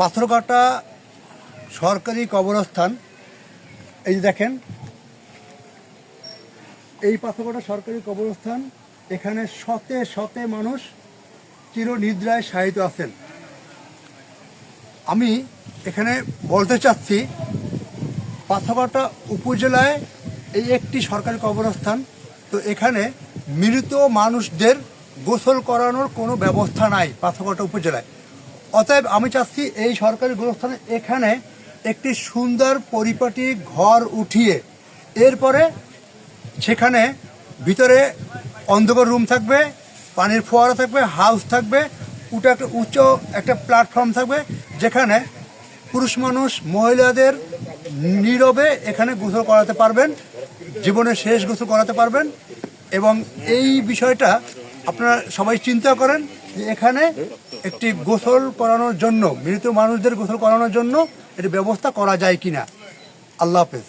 পাথরঘাটা সরকারি কবরস্থান। এই যে দেখেন, এই পাথরঘাটা সরকারি কবরস্থান, এখানে শতে শতে মানুষ চিরনিদ্রায় শায়িত আছেন। আমি এখানে বলতে চাচ্ছি, পাথরঘাটা উপজেলায় এই একটি সরকারি কবরস্থান, তো এখানে মৃত মানুষদের গোসল করানোর কোনো ব্যবস্থা নাই পাথরঘাটা উপজেলায়। অতএব আমি চাচ্ছি এই সরকারি গোরস্থানে এখানে একটি সুন্দর পরিপাটি ঘর উঠিয়ে এরপরে সেখানে ভিতরে অন্ধকার রুম থাকবে, পানির ফোয়ারা থাকবে হাউস থাকবে উঠে একটা উচ্চ একটা প্ল্যাটফর্ম থাকবে, যেখানে পুরুষ মানুষ মহিলাদের নীরবে এখানে গোসল করাতে পারবেন, জীবনের শেষ গোসল করাতে পারবেন এবং এই বিষয়টা আপনারা সবাই চিন্তা করেন যে এখানে একটি গোসল করানোর জন্য, মৃত মানুষদের গোসল করানোর জন্য এটি ব্যবস্থা করা যায় কিনা। আল্লাহ হাফেজ।